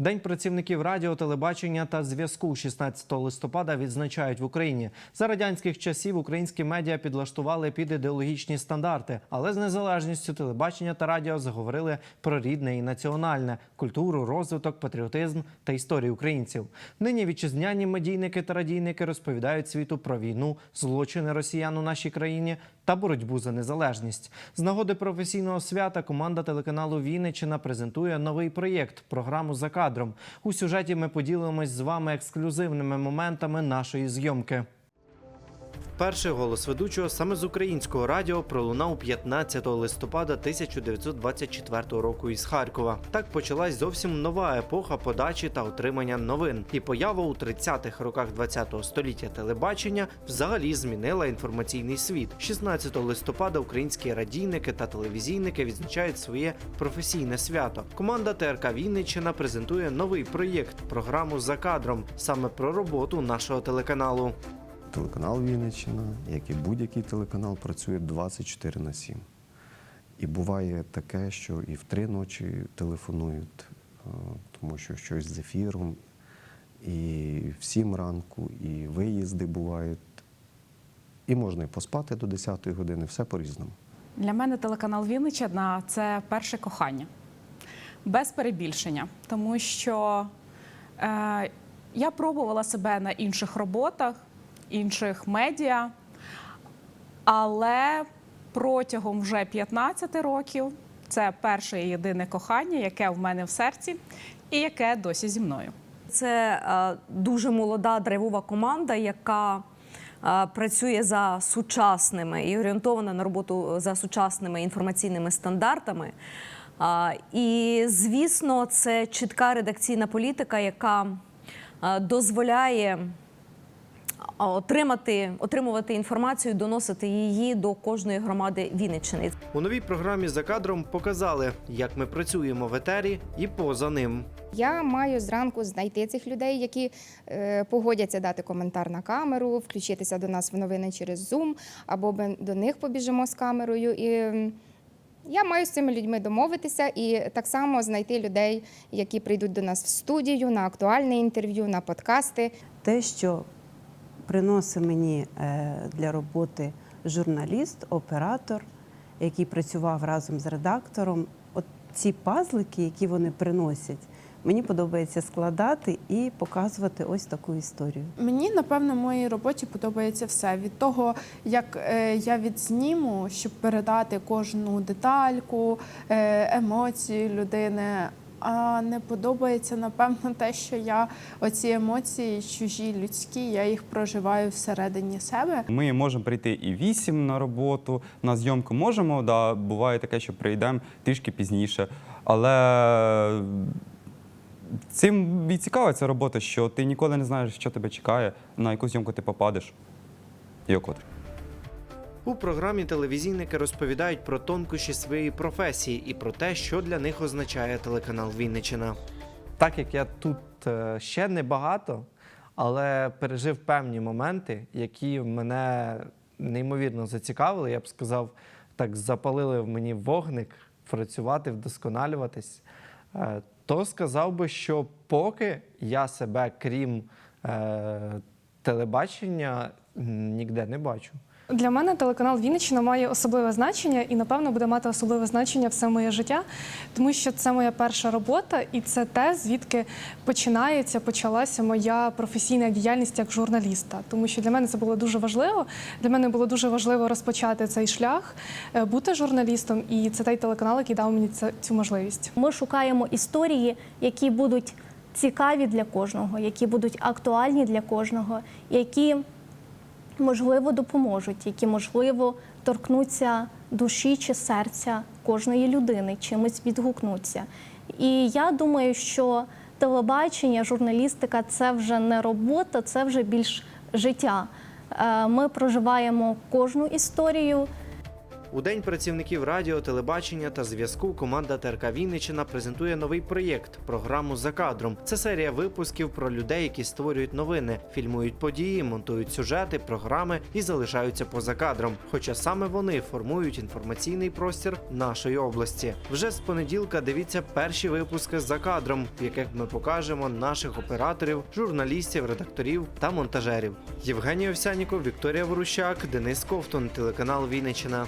День працівників радіо, телебачення та зв'язку 16 листопада відзначають в Україні. За радянських часів українські медіа підлаштували під ідеологічні стандарти, але з незалежністю телебачення та радіо заговорили про рідне і національне культуру, розвиток, патріотизм та історію українців. Нині вітчизняні медійники та радійники розповідають світу про війну, злочини росіян у нашій країні та боротьбу за незалежність. З нагоди професійного свята команда телеканалу Вінниччина презентує новий проєкт програму за кадром. У сюжеті ми поділимось з вами ексклюзивними моментами нашої зйомки. Перший голос ведучого саме з українського радіо пролунав 15 листопада 1924 року із Харкова. Так почалась зовсім нова епоха подачі та отримання новин. І поява у 30-х роках 20-го століття телебачення взагалі змінила інформаційний світ. 16 листопада українські радійники та телевізійники відзначають своє професійне свято. Команда ТРК Вінниччина презентує новий проєкт програму за кадром саме про роботу нашого телеканалу. Телеканал Вінниччина, як і будь-який телеканал, працює 24 на 7. І буває таке, що і в три ночі телефонують, е, тому що щось з ефіром, і в сім ранку, і виїзди бувають. І можна і поспати до 10-ї години, все по-різному. Для мене телеканал Вінниччина – це перше кохання, без перебільшення, тому що е, я пробувала себе на інших роботах, інших медіа, але протягом вже 15 років це перше і єдине кохання, яке в мене в серці і яке досі зі мною. Це е, дуже молода драйвова команда, яка е, працює за сучасними і орієнтована на роботу за сучасними інформаційними стандартами. А, І, звісно, це чітка редакційна політика, яка е, дозволяє отримати, отримувати інформацію, доносити її до кожної громади Вінниччини. У новій програмі за кадром показали, як ми працюємо в етері і поза ним. Я маю зранку знайти цих людей, які е, погодяться дати коментар на камеру, включитися до нас в новини через Zoom, або ми до них побіжимо з камерою. І я маю з цими людьми домовитися і так само знайти людей, які прийдуть до нас в студію на актуальне інтерв'ю, на подкасти. те, що приносить мені е, для роботи журналіст, оператор, який працював разом з редактором. От ці пазлики, які вони приносять, мені подобається складати і показувати ось таку історію. Мені напевно в моїй роботі подобається все від того, як е, я відзніму, щоб передати кожну детальку, е, емоції людини. А не подобається напевно те, що я оці емоції чужі людські, я їх проживаю всередині себе. Ми можемо прийти і вісім на роботу, на зйомку можемо. Да, буває таке, що прийдемо трішки пізніше. Але цим і цікава ця робота, що ти ніколи не знаєш, що тебе чекає, на яку зйомку ти попадеш котрій. У програмі телевізійники розповідають про тонкощі своєї професії і про те, що для них означає телеканал Вінниччина. Так як я тут е, ще не багато, але пережив певні моменти, які мене неймовірно зацікавили, я б сказав, так запалили в мені вогник працювати, вдосконалюватись, е, то сказав би, що поки я себе, крім е, телебачення, ніде не бачу. Для мене телеканал Вінниччина має особливе значення і, напевно, буде мати особливе значення все моє життя, тому що це моя перша робота, і це те, звідки починається, почалася моя професійна діяльність як журналіста. Тому що для мене це було дуже важливо. Для мене було дуже важливо розпочати цей шлях, е, бути журналістом, і це той телеканал, який дав мені цю можливість. Ми шукаємо історії, які будуть цікаві для кожного, які будуть актуальні для кожного, які можливо допоможуть, які можливо торкнуться душі чи серця кожної людини, чимось відгукнуться. І я думаю, що телебачення, журналістика це вже не робота, це вже більш життя. Е, Ми проживаємо кожну історію. У день працівників радіо, телебачення та зв'язку команда ТРК Вінниччина презентує новий проєкт програму за кадром. Це серія випусків про людей, які створюють новини, фільмують події, монтують сюжети, програми і залишаються поза кадром. Хоча саме вони формують інформаційний простір нашої області. Вже з понеділка дивіться перші випуски за кадром, в яких ми покажемо наших операторів, журналістів, редакторів та монтажерів. Євгеній Овсяніков, Вікторія Ворущак, Денис Ковтун, телеканал Вінниччина.